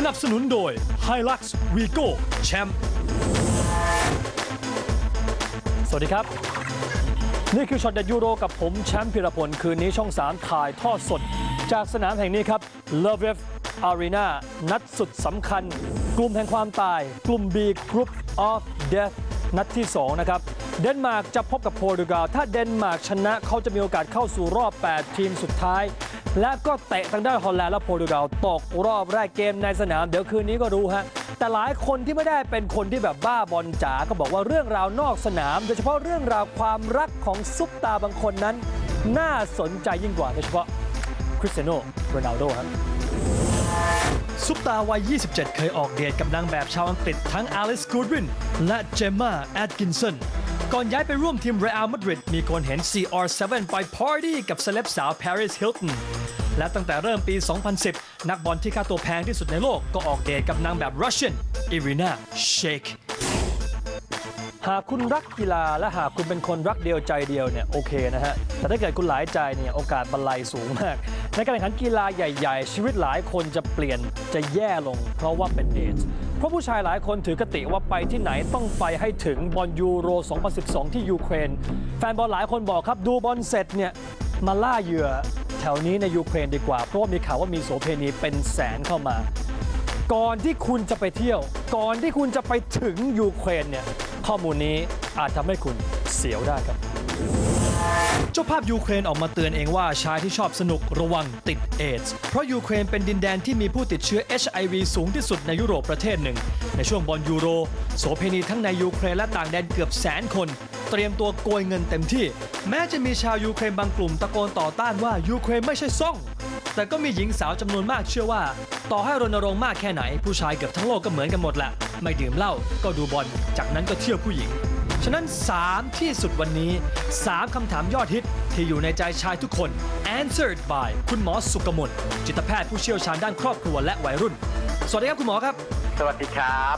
สนับสนุนโดย Hilux Vigo Champ สวัสดีครับ นี่คือช็อตเด็ดยูโรกับผมแชมป์พิรพล คืนนี้ช่อง 3 ถ่ายทอดสด จากสนามแห่งนี้ครับ Love F Arena นัดสุดสำคัญ กลุ่มแห่งความตาย กลุ่ม B Group of Death นัดที่ 2 นะครับ เดนมาร์กจะพบกับโปรตุเกสถ้าเดนมาร์กชนะเขาจะมีโอกาสเข้าสู่รอบ 8 ทีมสุดท้าย และก็เตะทางด้านฮอลแลนด์และโปรตุเกสตกรอบแรกเกมในสนาม เดี๋ยวคืนนี้ก็รู้ฮะ แต่หลายคนที่ไม่ได้เป็นคนที่แบบบ้าบอลจ๋าก็บอกว่าเรื่องราวนอกสนาม โดยเฉพาะเรื่องราวความรักของซุปตาบางคนนั้น น่าสนใจยิ่งกว่าโดยเฉพาะคริสเตียโนโรนัลโดครับซุปตาวัย 27 เคยออกเดทกับนางแบบชาวอังกฤษทั้งอลิสกูดวินและเจมมาแอดกินสัน ก่อนย้ายไปร่วมทีมเรอัลมาดริดมีคนเห็น CR7 ไปพาร์ตี้กับเซเลบสาวปาริสฮิลตันและตั้งแต่เริ่มปี 2010 นักบอลที่ค่าตัวแพงที่สุดในโลกก็ออกเดทกับนางแบบรัสเซียนอิรินาเชคหากคุณรักกีฬาและหากคุณเป็นคนรักเดียวใจเดียวเนี่ยโอเคนะฮะ แต่ถ้าเกิดคุณหลายใจเนี่ยโอกาสบรรลัยสูงมาก ในการแข่งขันกีฬาใหญ่ ๆ ชีวิตหลายคนจะเปลี่ยนจะแย่ลง เพราะว่าเป็นเอดส์เพราะผู้ชายหลายคนถือกติว่าไปที่ไหนต้องไปให้ถึงบอลยูโร 2012 ที่ยูเครน แฟนบอลหลายคนบอกครับดูบอลเสร็จเนี่ยมาล่าเหยื่อแถวนี้ในยูเครนดีกว่า เพราะว่ามีข่าวว่ามีโสเพณีเป็นแสนเข้ามา ก่อนที่คุณจะไปเที่ยว ก่อนที่คุณจะไปถึงยูเครนเนี่ยข้อมูลนี้อาจทำให้คุณเสียวได้ครับ เจ้าภาพยูเครนออกมาเตือนเองว่าชายที่ชอบสนุกระวังติดเอดส์เพราะยูเครนเป็นดินแดนที่มีผู้ติดเชื้อ HIV สูงที่สุดในยุโรปประเทศหนึ่ง ในช่วงบอลยูโร โสเพณีทั้งในยูเครนและต่างแดนเกือบแสนคน เตรียมตัวโกยเงินเต็มที่ แม้จะมีชาวยูเครนบางกลุ่มตะโกนต่อต้านว่ายูเครนไม่ใช่ซ่อง แต่ก็มีหญิงสาวจำนวนมากเชื่อว่า ต่อให้รณรงค์มากแค่ไหน ผู้ชายเกือบทั้งโลกก็เหมือนกันหมดแหละไม่ดื่มเหล้าก็ดูบอลจากนั้นก็เที่ยวผู้หญิง ฉะนั้น 3 ที่สุดวันนี้ 3 คำถามยอดฮิตที่อยู่ในใจชายทุกคน answered by คุณหมอสุกมลจิตแพทย์ผู้เชี่ยวชาญด้านครอบครัวและวัยรุ่น สวัสดีครับคุณหมอครับ สวัสดีครับ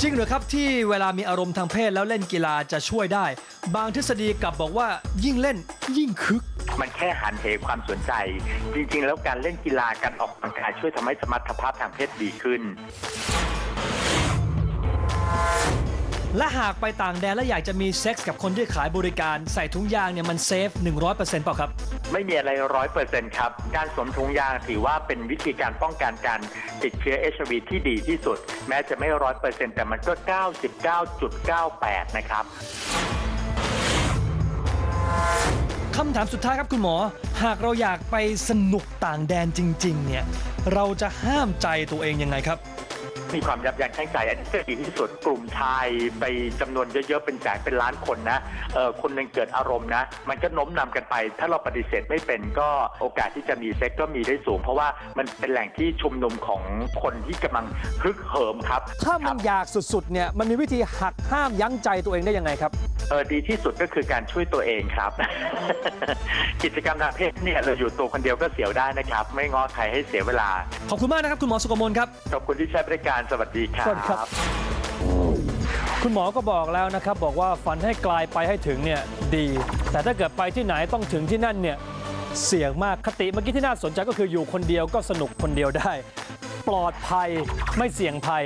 จริงเหรือครับที่เวลามีอารมณ์ทางเพศแล้วเล่นกีฬาจะช่วยได้ บางทฤษฎีกลับบอกว่ายิ่งเล่นยิ่งคึก มันแค่หันเหความสนใจ จริง ๆ แล้วการเล่นกีฬาการออกกำลังกายช่วยทำให้สมรรถภาพทางเพศดีขึ้น และหากไปต่างแดนและอยากจะมีเซ็กส์กับคนที่ขายบริการใส่ถุงยางเนี่ยมันเซฟ 100%เปล่าครับ ไม่มีอะไรร้อยเปอร์เซ็นต์ครับ การสวมถุงยางถือว่าเป็นวิธีการป้องกันการติดเชื้อเอชวีที่ดีที่สุด แม้จะไม่ร้อยเปอร์เซ็นต์แต่มันก็ 99.98 นะครับคำถามสุดท้ายครับคุณหมอ หากเราอยากไปสนุกต่างแดนจริง ๆ เนี่ย เราจะห้ามใจตัวเองยังไงครับ มีความยับยั้งชั่งใจอันนี้จะดีที่สุดกลุ่มชายไปจำนวนเยอะๆเป็นแสนเป็นล้านคนนะเออคนหนึ่งเกิดอารมณ์นะ มันก็โน้มนำกันไป ถ้าเราปฏิเสธไม่เป็นก็โอกาสที่จะมีเซ็กก็มีได้สูง เพราะว่ามันเป็นแหล่งที่ชุมนุมของคนที่กำลังฮึกเหิมครับ ถ้ามันอยากสุดๆเนี่ยมันมีวิธีหักห้ามยั้งใจตัวเองได้ยังไงครับ เออดีที่สุดก็คือการช่วยตัวเองครับ กิจกรรมทางเพศเนี่ยเราอยู่ตัวคนเดียวก็เสียวได้นะครับ ไม่ง้อใครให้เสียเวลา ขอบคุณมากนะครับคุณหมอสุกมลครับ ขอบคุณที่ใช้บริการสวัสดีครับ สวัสดีครับ คุณหมอก็บอกแล้วนะครับ บอกว่าฝันให้ไกลไปให้ถึงเนี่ยดี แต่ถ้าเกิดไปที่ไหนต้องถึงที่นั่นเนี่ยเสี่ยงมากคติเมื่อกี้ที่น่าสนใจก็คืออยู่คนเดียวก็สนุกคนเดียวได้ ปลอดภัยไม่เสี่ยงภัย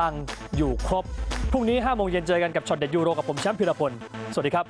ตังค์อยู่ครบ พรุ่งนี้5โมงเย็นเจอกันกับช็อตเด็ดยูโรกับผมแชมป์พิรพล สวัสดีครับ